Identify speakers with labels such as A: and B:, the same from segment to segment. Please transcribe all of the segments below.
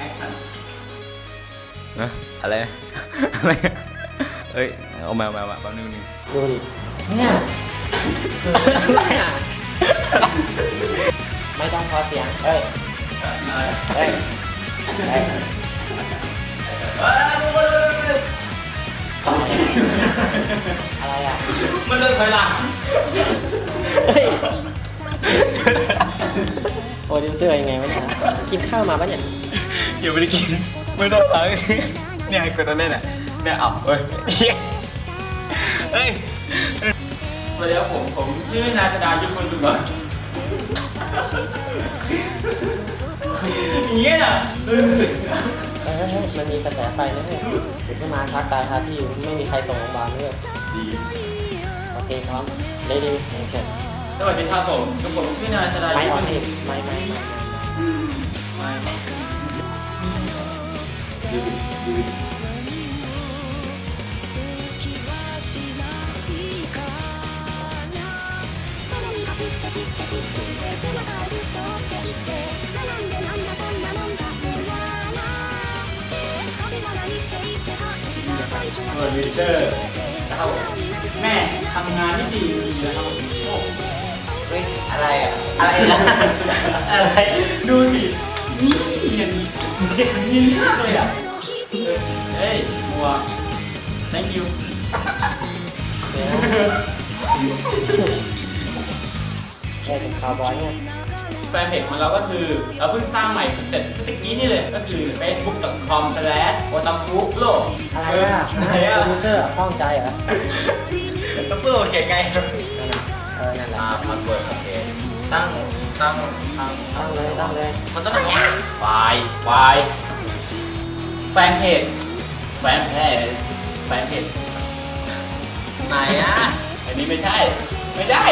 A: แอคชั่น
B: นะอะไร อะไร เอ้ย เอามามามาแป๊บนึงนึง
C: ดูดิเนี่ยไม่ต้องพอเสียง เอ้ย เอ้ยเอ้ยอะไรอะ
A: มันเลิกถอยหลัง
C: เฮ้ยโปรดิวเซอร์ยังไงวะเนี่ย กินข้าวมาปะเนี่ย
B: ยังไม่ได้กินไม่ต้องล้างเนี่ยกดตัวเล่นอะเนี่ยเอาเฮ้ยเฮ้ย
A: สวัสดีครับผมผมชื่อนายธดายุคนดุบันอย่างเงี้ยน่ะ
C: เออมันมีกระแสไฟนะเนี่ยเด็กขึ้นมาทักตายคาที่ไม่มีใครส่งโรงพยาบาลเลย
A: ดี
C: โอเคพร้อมเลดี้แองเชิญ
A: สวัสดีครับผมกับผมชื่อนายธดา
C: ไม่
A: ยุ
C: อ
A: ค
C: อน
A: น
C: เท
A: ดุ
C: ปไม่ไม่ไม่ไม่
A: เปิดวิเชอร์นะครับผมแม่ทำงานที่ดีนะครับผมโอ้
B: เฮ้ยอะไรอะ อะไรนะ
A: อะไร ดูสินี่ เนียนเนียนมากเลยอ่ะ
D: の日々
A: เฮ้ยบัว thank you
C: เดี๋ยวแค่เป็นคาวบอยเนี่ย
A: แฟนเพจของเราก็คือเราเพิ่งสร้างใหม่เสร็จเมื่อกี้นี่เลยก็คือ facebook.com slash o t a k u โลก
C: อะไรอ่ะ
A: อะไรอ่ะ
C: โปรดิวเซอร์ข้องใจเหรอ
B: ต้องเปิดเขียนไง
C: นั่นน่ะเออ นั่นแหละ
B: อ่าพันเวิร์ดโอเคตั้ง ตั้งตั้ง
C: ตั้งเลยตั้งเลย
B: มันต้องทำยังไฟ
A: ล์ไฟล์แฟนเพจแฟนเพจแฟนเพจ
B: ไหนอะ
A: อันนี้ไม่ใช่ ไม่ใช่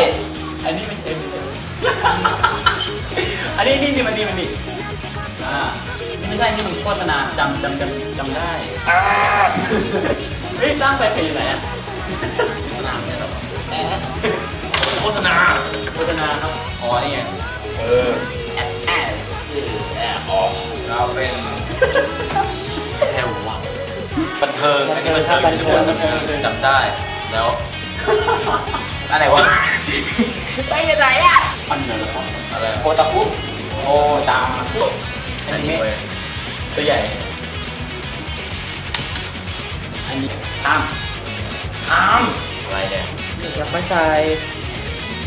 A: อันนี้ไม่ใช่อันนี้นี่นี่มันนี่มันนี่อ่าไม่ใช่นี่มันโฆษณาจำจำจำจำได้อ่าเฮ้ยตั้งแฟนเพจอยู่ไหนอะ
B: สนาเนี่ยหรอ
A: โฆษณาโฆษณาครับ
B: อ๋อนี่ไง
A: ออ
B: แอแอสคือแอสออกเราเป็นแถววังบันเทิงอันนี้บันเทิงบันเทิงจำได้ แล้วอะไรวะไปยังไงอะ
A: อันเดียวนะครับ
B: อะไร
A: โอตาคุโอตาคุ
B: อันนี้
A: ตัวใหญ่ อันนี้ตามตาม
B: อะไรเนี่ย
C: อยากไม่ใส่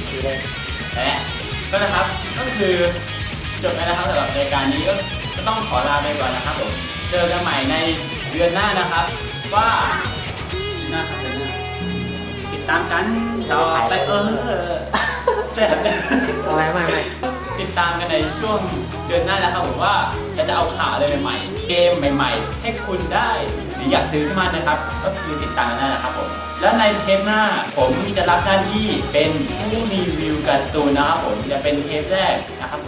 C: ดีเลย
A: และ ก็นะครับก็คือจบแล้วนะครับสำหรับรายการนี้ก็ก็ต้องขอลาไปก่อนนะครับผมเจอกันใหม่ในเดือนหน้านะครับ ว่าหน้าครับเดือนหน้าติดตามกันต่อไปเออใช่ครับ
C: อะไรไม่ไม่
A: ติดตามกันในช่วงเดือนหน้าแล้วครับผมว่าจะจะเอาข่าวอะไรใหม่ๆ เกมใหม่ ๆ ให้คุณได้หรืออยากซื้อขึ้นมานะครับ ก็คือติดตามกันได้นะครับผมและในเทปหน้าผมจะรับหน้าที่เป็นผู้รีวิว การ์ตูนนะครับผมจะเป็นเทปแรกนะครับ